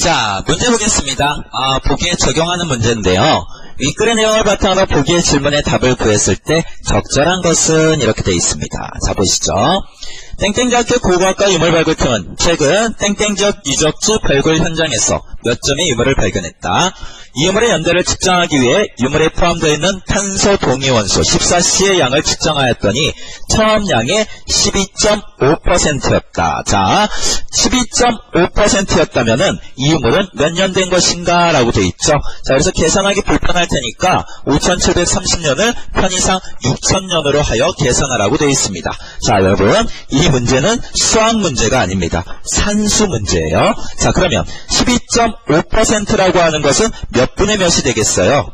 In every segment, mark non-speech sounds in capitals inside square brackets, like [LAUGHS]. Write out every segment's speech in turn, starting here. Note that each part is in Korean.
자, 문제 보겠습니다. 아, 보기에 적용하는 문제인데요. 윗글의 내용을 바탕으로 보기의 질문에 답을 구했을 때 적절한 것은 이렇게 되어 있습니다. 자, 보시죠. 땡땡대학교 고고학과 유물 발굴팀은 최근 땡땡지역 유적지 발굴 현장에서 몇 점의 유물을 발견했다. 이 유물의 연대를 측정하기 위해 유물에 포함되어 있는 탄소 동위원소 14C의 양을 측정하였더니 처음 양의 12.5%였다. 자, 12.5%였다면은 이 유물은 몇 년 된 것인가 라고 되어 있죠. 자, 그래서 계산하기 불편할 테니까 5730년을 편의상 6000년으로 하여 계산하라고 되어 있습니다. 자, 여러분, 이 문제는 수학 문제가 아닙니다. 산수 문제예요. 자, 그러면 12.5%라고 하는 것은 몇 분의 몇이 되겠어요?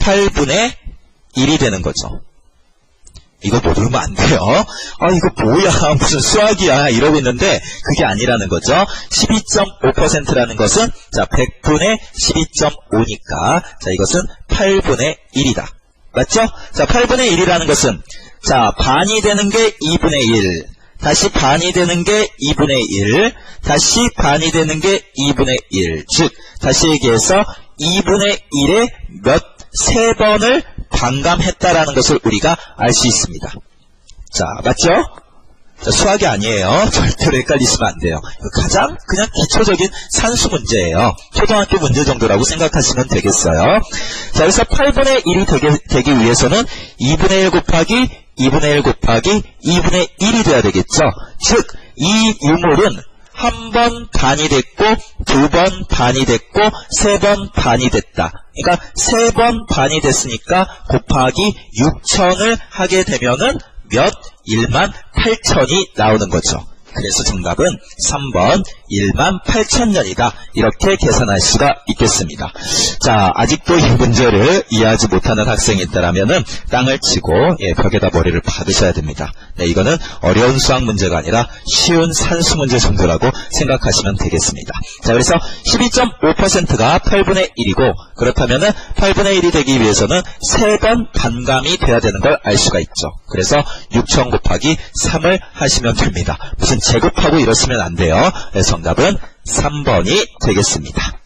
8분의 1이 되는 거죠. 이거 모르면 안 돼요. 아, 이거 뭐야. [LAUGHS] 무슨 수학이야. 이러고 있는데, 그게 아니라는 거죠. 12.5%라는 것은, 자, 100분의 12.5니까, 자, 이것은 8분의 1이다. 맞죠? 자, 8분의 1이라는 것은, 자, 반이 되는 게 2분의 1. 다시 반이 되는 게 2분의 1. 다시 반이 되는 게 2분의 1. 즉, 다시 얘기해서 2분의 1에 몇, 세 번을 반감했다라는 것을 우리가 알 수 있습니다. 자, 맞죠? 자, 수학이 아니에요. 절대로 헷갈리시면 안 돼요. 가장 그냥 기초적인 산수 문제예요. 초등학교 문제 정도라고 생각하시면 되겠어요. 자, 그래서 8분의 1이 되게, 되기 위해서는 2분의 1 곱하기 2분의 1 곱하기 2분의 1이 돼야 되겠죠. 즉, 이 유물은 한 번 반이 됐고, 두 번 반이 됐고, 세 번 반이 됐다. 그러니까 세 번 반이 됐으니까 곱하기 6천을 하게 되면은 몇? 1만 8천이 나오는 거죠. 그래서 정답은 3번 1만 8천 년이다. 이렇게 계산할 수가 있겠습니다. 자, 아직도 이 문제를 이해하지 못하는 학생이 있다면 땅을 치고 예, 벽에다 머리를 박으셔야 됩니다. 네, 이거는 어려운 수학 문제가 아니라 쉬운 산수 문제 정도라고 생각하시면 되겠습니다. 자, 그래서 12.5%가 8분의 1이고 그렇다면 8분의 1이 되기 위해서는 3번 반감이 돼야 되는 걸 알 수가 있죠. 그래서 6천 곱하기 3을 하시면 됩니다. 무슨 제곱하고 이러시면 안 돼요. 네, 정답은 3번이 되겠습니다.